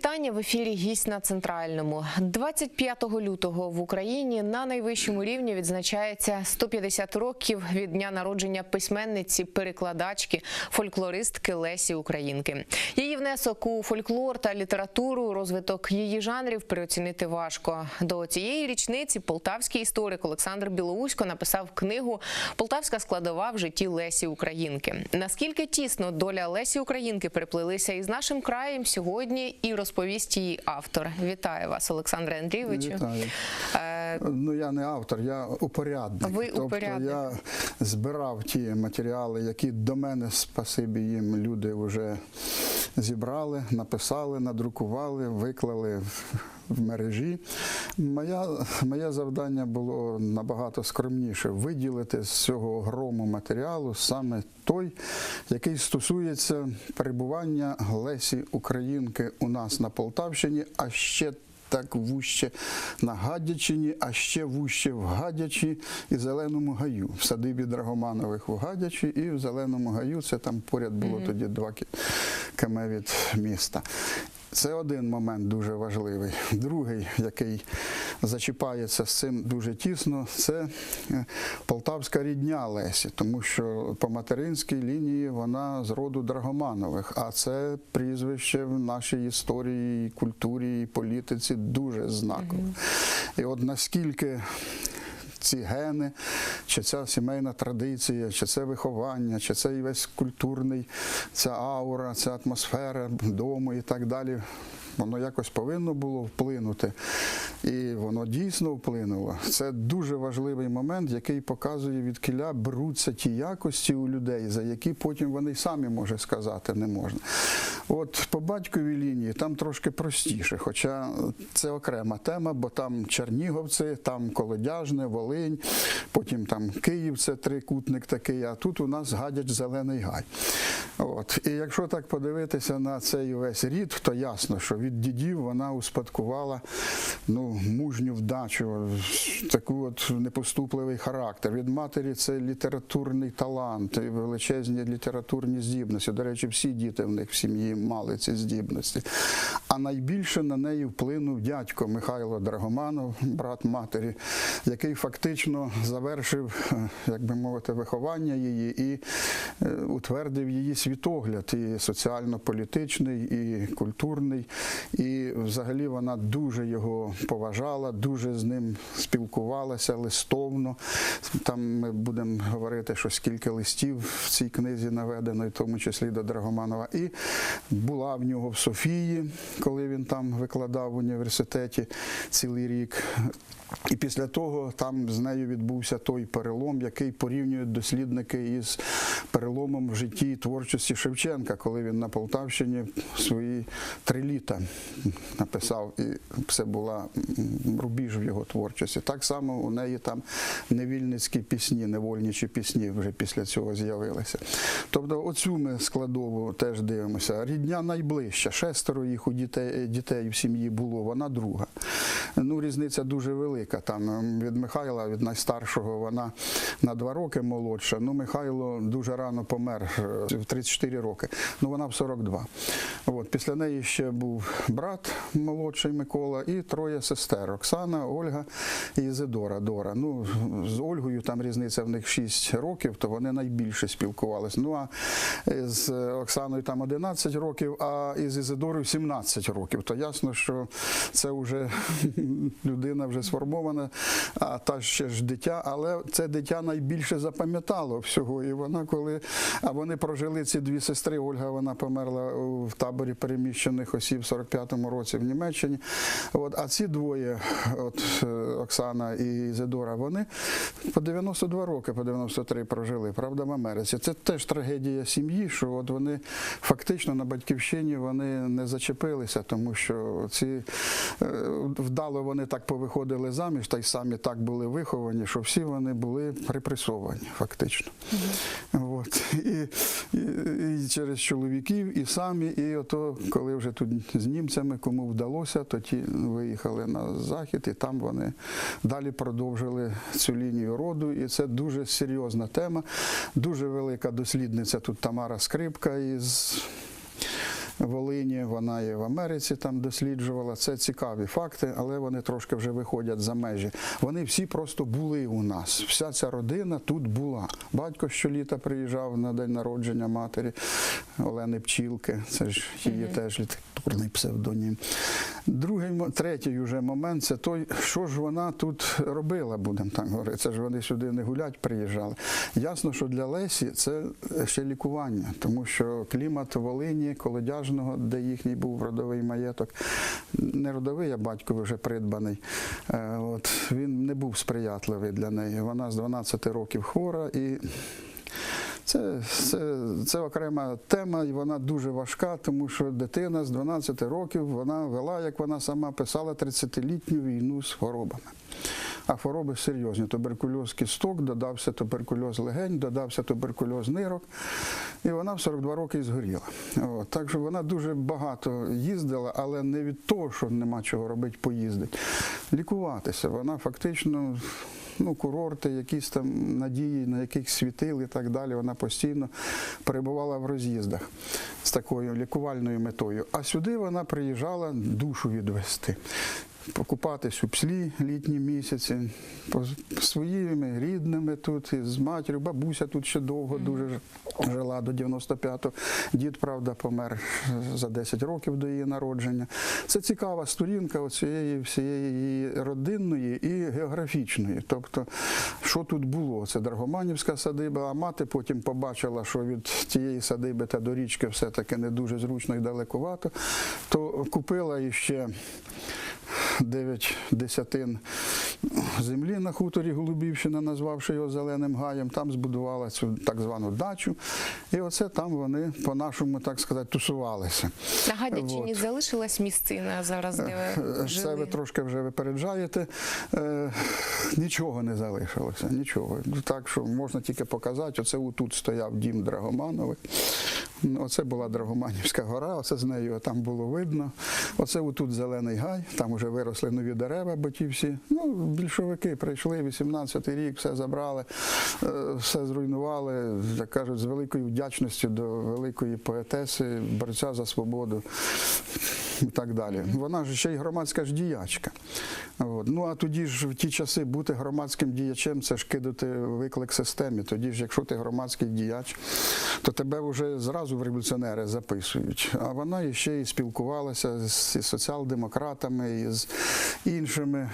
вітання в ефірі Гість на центральному. 25 лютого в Україні на найвищому рівні відзначається 150 років від дня народження письменниці, перекладачки, фольклористки Лесі Українки. Її внесок у фольклор та літературу, розвиток її жанрів переоцінити важко. До цієї річниці полтавський історик Олександр Білоусько написав книгу Полтавська складова в житті Лесі Українки. Наскільки тісно доля Лесі Українки переплилися із нашим краєм сьогодні, і розповість її автор. Вітаю вас, Олександре Андрійовичу. Вітаю. Е, Ну я не автор, я упорядник. Ви тобто упорядник. я збирав ті матеріали, які до мене, спасибі їм, люди вже зібрали, написали, надрукували, виклали в- мережі. Моя, моє завдання було набагато скромніше виділити з цього грому матеріалу саме той, який стосується перебування Лесі Українки у нас на Полтавщині, а ще так вуще на Гадячині, а ще вуще в Гадячі і Зеленому гаю. В садибі Драгоманових в Гадячі і в Зеленому гаю. Це там поряд було тоді два км від міста. Це один момент дуже важливий. Другий, який зачіпається з цим дуже тісно, це е, полтавська рідня Лесі, тому що по материнській лінії вона з роду Драгоманових, а це прізвище в нашій історії, і культурі і політиці дуже знакове. І от наскільки ці гени, чи ця сімейна традиція, чи це виховання, чи це і весь культурний, ця аура, ця атмосфера дому і так далі. Воно якось повинно було вплинути, і воно дійсно вплинуло. Це дуже важливий момент, який показує, від кіля беруться ті якості у людей, за які потім вони самі може сказати не можна. От по батьковій лінії там трошки простіше, хоча це окрема тема, бо там Чернігівці, там Колодяжне, Волинь, потім там Київ, це трикутник такий, а тут у нас гадяч Зелений Гай. От. І якщо так подивитися на цей весь рід, то ясно, що від дідів вона успадкувала ну, мужню вдачу, таку от непоступливий характер. Від матері це літературний талант, величезні літературні здібності. До речі, всі діти в них в сім'ї мали ці здібності. А найбільше на неї вплинув дядько Михайло Драгоманов, брат матері, який фактично завершив, е, як би мовити, виховання її і е, утвердив її світогляд, і соціально-політичний, і культурний. І взагалі вона дуже його поважала, дуже з ним спілкувалася листовно. Там ми будемо говорити, що скільки листів в цій книзі наведено, в тому числі до Драгоманова. І була в нього в Софії, коли він там викладав в університеті цілий рік. І після того там з нею відбувся той перелом, який порівнюють дослідники із переломом в житті і творчості Шевченка, коли він на Полтавщині свої три літа написав, і це була рубіж в його творчості. Так само у неї там невільницькі пісні, невольничі пісні вже після цього з'явилися. Тобто, оцю ми складову теж дивимося. Рідня найближча, шестеро їх у дітей, дітей в сім'ї було, вона друга. Ну, різниця дуже велика. Там від Михайла, від найстаршого, вона на два роки молодша. Ну, Михайло дуже рано помер е, в 34 роки. Ну, вона в 42. От, після неї ще був брат молодший Микола і троє сестер: Оксана, Ольга і Ізидора Дора. Ну, з Ольгою там різниця в них 6 років, то вони найбільше спілкувалися. Ну а з Оксаною там 11 років, а із Ізидорою 17 років. То ясно, що це вже людина вже сформована, а та ще ж дитя, але це дитя найбільше запам'ятало всього. І вона, коли а вони прожили ці дві сестри. Ольга вона померла в таборі переміщених осіб 45-му році в Німеччині. От, а ці двоє, от е, Оксана і Ізидора, вони по 92 роки, по 93 прожили, правда, в Америці. Це теж трагедія сім'ї, що от вони фактично на батьківщині вони не зачепилися, тому що ці е, вдало вони так повиходили заміж, та й самі так були виховані, що всі вони були репресовані, фактично. От. І, і, і через чоловіків, і самі, і ото, коли вже тут німцями, кому вдалося, то ті виїхали на захід, і там вони далі продовжили цю лінію роду. І це дуже серйозна тема, дуже велика дослідниця тут Тамара Скрипка із Волині, вона і в Америці там досліджувала. Це цікаві факти, але вони трошки вже виходять за межі. Вони всі просто були у нас. Вся ця родина тут була. Батько щоліта приїжджав на день народження матері Олени Пчілки. Це ж її теж літературний псевдонім. Другий, третій уже момент це той, що ж вона тут робила, будемо так говорити. Це ж вони сюди не гулять приїжджали. Ясно, що для Лесі це ще лікування, тому що клімат Волині, Колодяжного, де їхній був родовий маєток, не родовий, а батькові вже придбаний. е, От, він не був сприятливий для неї. Вона з 12 років хвора і. Це, це, це окрема тема, і вона дуже важка, тому що дитина з 12 років вона вела, як вона сама писала, 30-літню війну з хворобами. А хвороби серйозні. Туберкульоз кісток, додався туберкульоз легень, додався туберкульоз нирок. І вона в 42 роки і згоріла. От. Так що вона дуже багато їздила, але не від того, що нема чого робити, поїздить. Лікуватися. Вона фактично ну, курорти, якісь там надії, на яких світил і так далі. Вона постійно перебувала в роз'їздах з такою лікувальною метою. А сюди вона приїжджала душу відвести. Покупатись у пслі літні місяці, своїми рідними тут, з матір'ю. Бабуся тут ще довго дуже жила до 95-го. Дід, правда, помер за 10 років до її народження. Це цікава сторінка цієї всієї її родинної і географічної. Тобто, що тут було? Це Драгоманівська садиба, а мати потім побачила, що від тієї садиби та до річки все-таки не дуже зручно і далекувато, то купила іще 9 десятин землі на хуторі Голубівщина, назвавши його Зеленим Гаєм, там збудувала цю так звану дачу. І оце там вони, по-нашому, так сказати, тусувалися. На Гадячині Вот. залишилась місцина зараз, де Е, ви Це ви трошки вже випереджаєте. Е, нічого не залишилося, нічого. Так що можна тільки показати, оце тут стояв дім Драгоманових. Оце була Драгоманівська гора, оце з нею там було видно. Оце тут зелений гай, там вже виросли нові дерева, бо ті всі. Ну, більшовики прийшли, 18-й рік, все забрали, е, все зруйнували, як кажуть, з великою вдячністю до великої поетеси, борця за свободу і так далі. Вона ж ще й громадська ж діячка. От. Ну а тоді ж в ті часи бути громадським діячем це ж кидати виклик системі. Тоді ж, якщо ти громадський діяч, то тебе вже зразу в революціонери записують. А вона ще і спілкувалася з соціал-демократами, і з іншими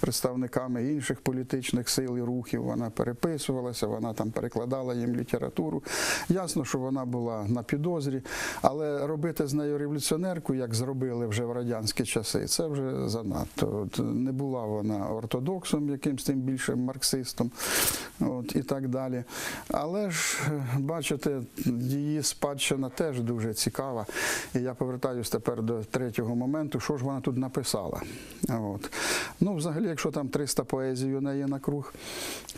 представниками інших політичних сил і рухів. Вона переписувалася, вона там перекладала їм літературу. Ясно, що вона була на підозрі, але робити з нею революціонерку, як зробили вже в радянські часи, це вже занадто. От не була вона ортодоксом, якимсь тим більше марксистом, от і так далі. Але ж е, бачите, її спадщина теж дуже цікава. І я повертаюся тепер до третього моменту, що ж вона тут написала. От. Ну, взагалі, якщо там 300 поезій у неї на круг,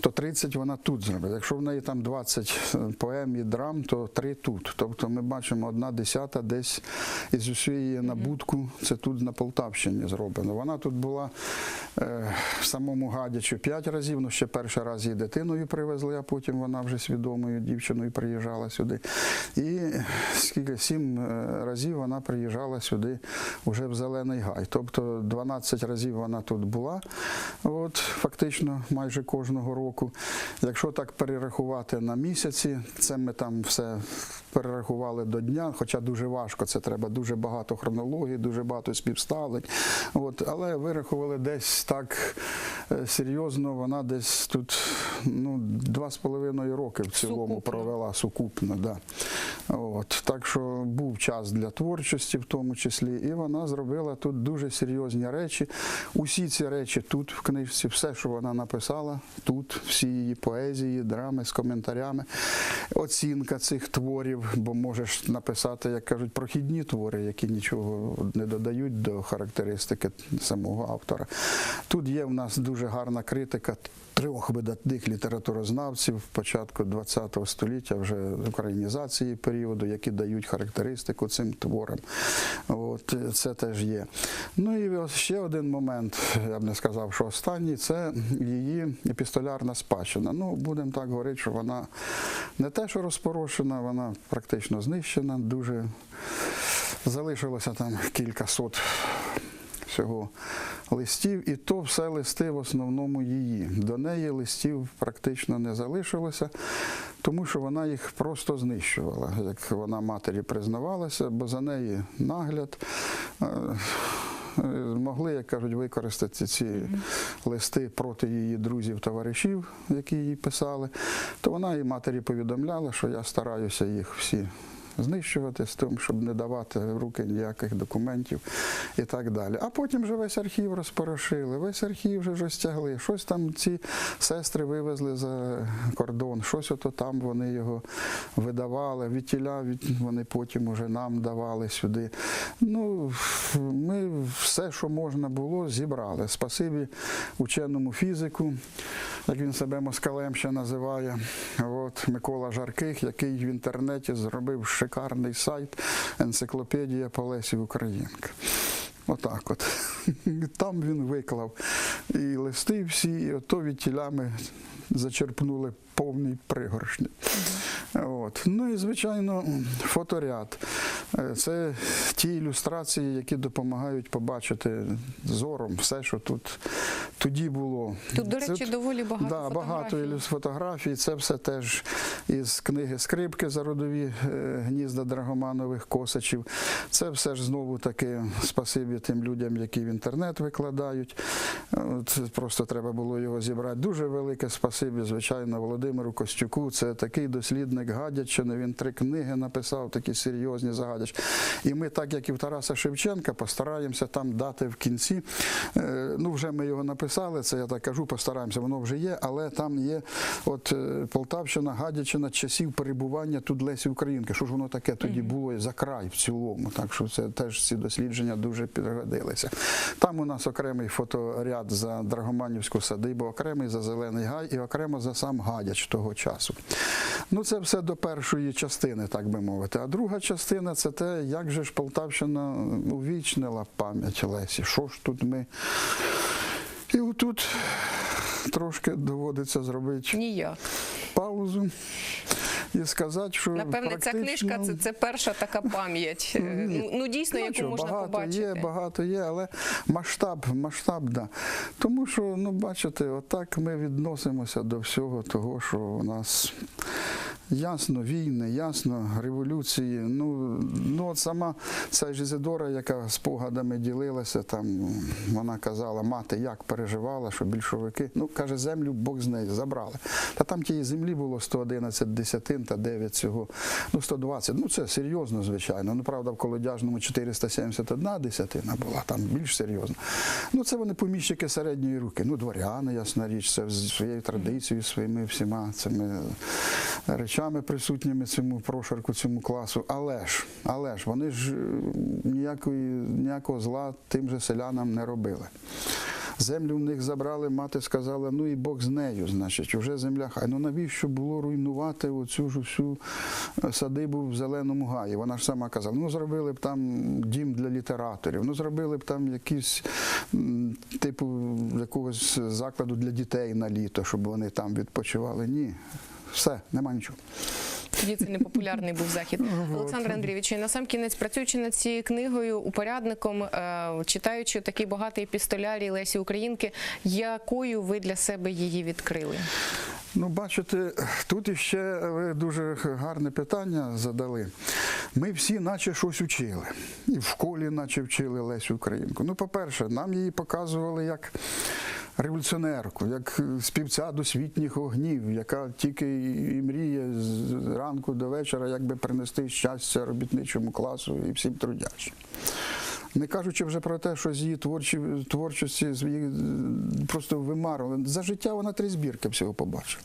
то 30 вона тут зробила. Якщо в неї там 20 поем і драм, то 3 тут. Тобто ми бачимо одна десята десь із усієї набутку, це тут на Полтавщині зроблено. Вона тут була е, в самому Гадячу 5 разів, ну ще перший раз її дитиною привезли, а потім вона вже свідомою дівчиною приїжджала сюди. І скільки сім е, разів вона приїжджала сюди вже в Зелений Гай. Тобто 12 разів вона тут була, от, фактично майже кожного року. Якщо так перерахувати на місяці, це ми там все перерахували до дня, хоча дуже важко, це треба дуже багато хронології, дуже багато співставлень. От, але вирахували десь так е, серйозно, вона десь тут ну, два з половиною роки в цілому Сукупно. провела сукупно. Да. От, так що був час для творчості в тому числі, і вона зробила тут дуже серйозні речі. Усі ці речі тут в книжці, все, що вона написала, тут всі її поезії, драми з коментарями, оцінка цих творів, бо можеш написати, як кажуть, прохідні твори, які нічого не додають до характеристики самого автора. Тут є в нас дуже гарна критика трьох видатних літературознавців початку ХХ століття, вже українізації періоду, які дають характеристику цим творам. От е, це теж є. Ну і ще один момент, я б не сказав, що останній, це її епістолярна спадщина. Ну, будемо так говорити, що вона не те, що розпорошена, вона практично знищена, дуже Залишилося там кілька сот всього листів, і то все листи в основному її. До неї листів практично не залишилося, тому що вона їх просто знищувала, як вона матері признавалася, бо за неї нагляд. е, е, Могли, як кажуть, використати ці листи проти її друзів, товаришів, які їй писали, то вона і матері повідомляла, що я стараюся їх всі знищувати з тим, щоб не давати в руки ніяких документів і так далі. А потім вже весь архів розпорошили, весь архів вже розтягли. Щось там ці сестри вивезли за кордон, щось ото там вони його видавали, відтіля від, вони потім уже нам давали сюди. Ну, ми все, що можна було, зібрали. Спасибі ученому фізику, як він себе москалем ще називає. От Микола Жарких, який в інтернеті зробив шикарний сайт Енциклопедія по Лесі Українка. Отак от. Там він виклав і листи всі, і ото відтілями зачерпнули повний пригоршні. От. Ну і звичайно, фоторяд. Е, Це ті ілюстрації, які допомагають побачити зором все, що тут тоді було. Тут, до Це- речі, доволі багато да, фотографій. ілюс- фотографій. Це все теж із книги Скрипки за родові е, гнізда Драгоманових косачів. Це все ж знову таки спасибі тим людям, які в інтернет викладають. От, просто треба було його зібрати. Дуже велике спасибі, звичайно, Володимиру Костюку. Це такий дослідник Гадячини. Він три книги написав, такі серйозні загадяч. І ми, так як і в Тараса Шевченка, постараємося там дати в кінці. е, Ну, вже ми його написали, це я так кажу, постараємося, воно вже є, але там є от е, Полтавщина, Гадячина часів перебування тут Лесі Українки. Що ж воно таке тоді було за край в цілому? Так що це теж ці дослідження дуже підгодилися. Там у нас окремий фоторяд за Драгоманівську садибу, окремий за Зелений Гай і окремо за сам Гадяч того часу. Ну, це все до першої частини, так би мовити. А друга частина це те, як же ж Полтавщина увічнила пам'ять Лесі. Що ж тут ми. І отут трошки доводиться зробити Ніяк. паузу і сказати, що Напевне, ця книжка це, це перша така пам'ять. е, Ну, ну дійсно, Ну, яку можна багато побачити. є, багато є, але масштаб, масштаб, да. Тому що, ну, бачите, отак ми відносимося до всього того, що у нас ясно війни, ясно революції. Ну, ну от сама ця ж Ізидора, яка спогадами ділилася, там вона казала, мати як переживала, що більшовики, ну каже, землю Бог з нею забрали. Та там тієї землі було 111 десятин та 9 цього, ну 120. Ну це серйозно, звичайно. Ну правда, в колодяжному 471 десятина була, там більш серйозно. Ну це вони поміщики середньої руки. Ну, дворяни, ясна річ, це своєю традицією, своїми всіма цими речами присутніми цьому прошарку, цьому класу. Але ж, але ж, вони ж е, ніякої, ніякого зла тим же селянам не робили. Землю в них забрали, мати сказала, ну і Бог з нею, значить, уже земля хай. Ну навіщо було руйнувати оцю ж всю садибу в Зеленому гаї? Вона ж сама казала, ну зробили б там дім для літераторів, ну зробили б там якийсь типу якогось закладу для дітей на літо, щоб вони там відпочивали. Ні, все, нема нічого. Тоді це непопулярний був захід. Олександр Андрійович, на сам кінець, працюючи над цією книгою, упорядником, е, читаючи такий багатий епістолярій Лесі Українки, якою ви для себе її відкрили? Ну, бачите, тут іще ви дуже гарне питання задали. Ми всі, наче щось учили. І в школі, наче вчили Лесю Українку. Ну, по-перше, нам її показували як революціонерку, як співця досвітніх огнів, яка тільки і мріє з ранку до вечора, як би принести щастя робітничому класу і всім трудячим. Не кажучи вже про те, що з її творчі, творчості е, просто вимарували. За життя вона три збірки всього побачила.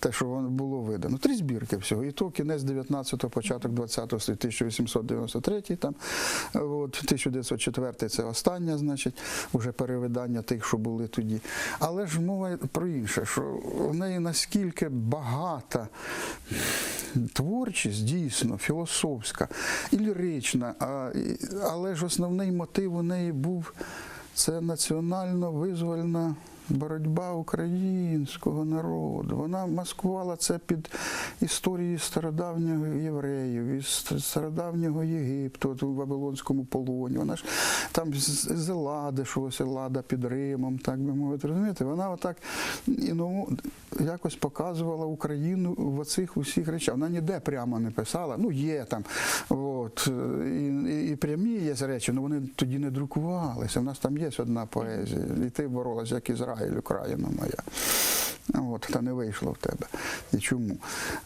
Те, що воно було видано. Три збірки всього. І то кінець 19-го, початок 20-го, 1893 там, от, 1904 це остання, значить, вже перевидання тих, що були тоді. Але ж мова про інше, що в неї наскільки багата творчість, дійсно, філософська і лірична, але ж основний мотив у неї був це національно-визвольна боротьба українського народу. Вона маскувала це під історією стародавнього євреїв, із стародавнього Єгипту, от у Вавилонському полоні. Вона ж там з Елади, що ось Елада під Римом, так би мовити. Розумієте, вона отак ну, якось показувала Україну в оцих усіх речах. Вона ніде прямо не писала. Ну, є там, от, і, і, і прямі є речі, але вони тоді не друкувалися. У нас там є одна поезія. І ти боролась, як Ізраїль, Україна моя. От, та не вийшло в тебе. І чому?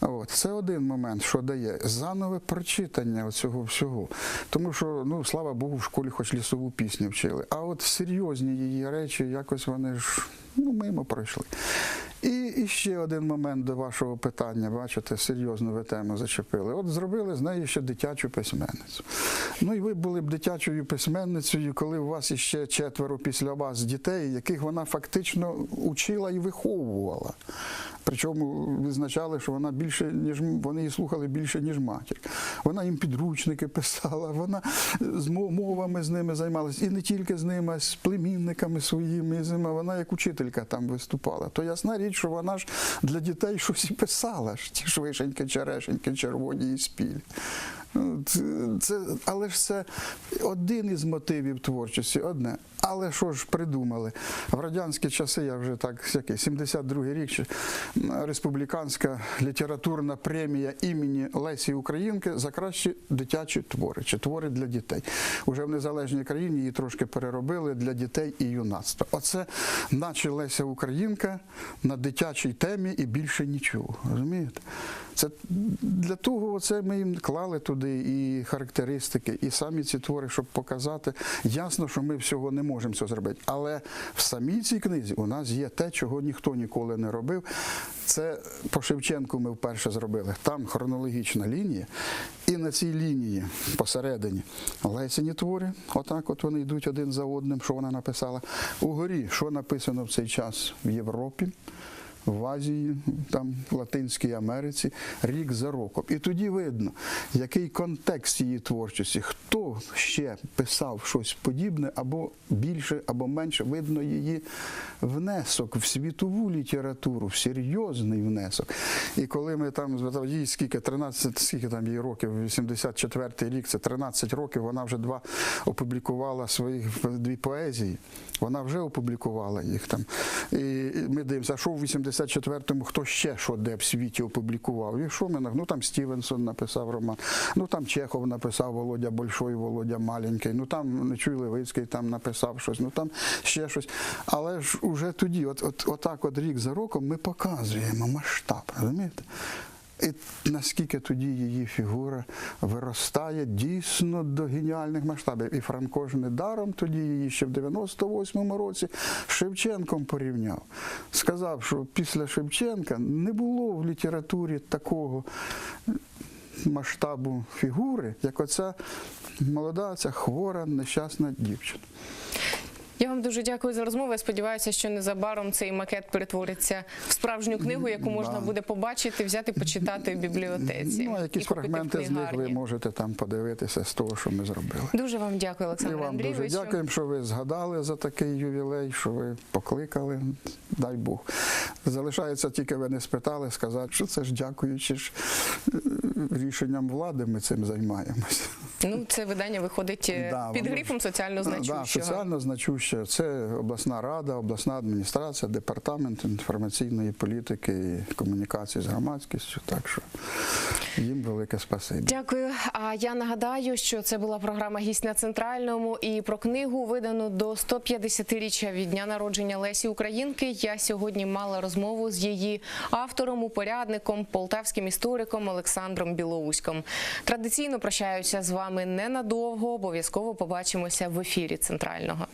От, це один момент, що дає занове прочитання цього всього. Тому що, ну, слава Богу, в школі хоч лісову пісню вчили. А от серйозні її речі, якось вони ж ну, мимо пройшли. І, ще один момент до вашого питання, бачите, серйозно ви тему зачепили. От зробили з неї ще дитячу письменницю. Ну і ви були б дитячою письменницею, коли у вас іще четверо після вас дітей, яких вона фактично учила і виховувала. Причому визначали, що вона більше, ніж вони її слухали більше, ніж матір. Вона їм підручники писала, вона з мо- мовами з ними займалася. І не тільки з ними, а з племінниками своїми. з ними. Вона як учителька там виступала. То ясна річ, що вона ж для дітей щось і писала ж. Ті ж черешеньки, червоні і спілі. Ну, Це, але ж це один із мотивів творчості, одне. Але що ж придумали? В радянські часи, я вже так, який, 72-й рік, республіканська літературна премія імені Лесі Українки за кращі дитячі твори, чи твори для дітей. Уже в незалежній країні її трошки переробили для дітей і юнацтва. Оце наче Леся Українка на дитячій темі і більше нічого. Розумієте? Це для того оце ми їм клали туди і характеристики, і самі ці твори, щоб показати. Ясно, що ми всього не можемо цього зробити. Але в самій цій книзі у нас є те, чого ніхто ніколи не робив. Це по Шевченку ми вперше зробили. Там хронологічна лінія, і на цій лінії посередині Лесіні твори. Отак, от вони йдуть один за одним, що вона написала. Угорі, що написано в цей час в Європі в Азії, там в Латинській Америці, рік за роком. І тоді видно, який контекст її творчості, хто ще писав щось подібне, або більше, або менше, видно її внесок в світову літературу, в серйозний внесок. І коли ми там їй скільки 13, скільки там їй років, 84 рік, це 13 років, вона вже два опублікувала своїх дві поезії. Вона вже опублікувала їх там. І ми дивимося, що в 84-му хто ще що де в світі опублікував? І що ми ну там Стівенсон написав роман, ну там Чехов написав Володя Большой, Володя Маленький, ну там Нечуй Левицький там написав щось, ну там ще щось. Але ж уже тоді, от, от, отак, от рік за роком, ми показуємо масштаб, розумієте? І наскільки тоді її фігура виростає дійсно до геніальних масштабів. І Франко ж недаром тоді її ще в 98-му році Шевченком порівняв. Сказав, що після Шевченка не було в літературі такого масштабу фігури, як оця молода, ця хвора, нещасна дівчина. Я вам дуже дякую за розмову. Я сподіваюся, що незабаром цей макет перетвориться в справжню книгу, яку можна буде побачити, взяти, почитати в бібліотеці. Ну, якісь І фрагменти з них ви можете там подивитися з того, що ми зробили. Дуже вам дякую, І Олександр вам дуже дякуємо, що ви згадали за такий ювілей, що ви покликали. Дай Бог. Залишається тільки ви не спитали, сказати, що це ж дякуючи ж е, рішенням влади ми цим займаємося. Ну, це видання виходить е, Да, під воно грифом соціально Да, соціально значуще. Це обласна рада, обласна адміністрація, департамент інформаційної політики і комунікації з громадськістю. Так що їм велике спасибі. Дякую. А я нагадаю, що це була програма Гість на центральному і про книгу видану до 150-річчя від дня народження Лесі Українки. Я сьогодні мала розмову з її автором, упорядником, полтавським істориком Олександром Білоуськом. Традиційно прощаюся з вами ненадовго. Обов'язково побачимося в ефірі центрального.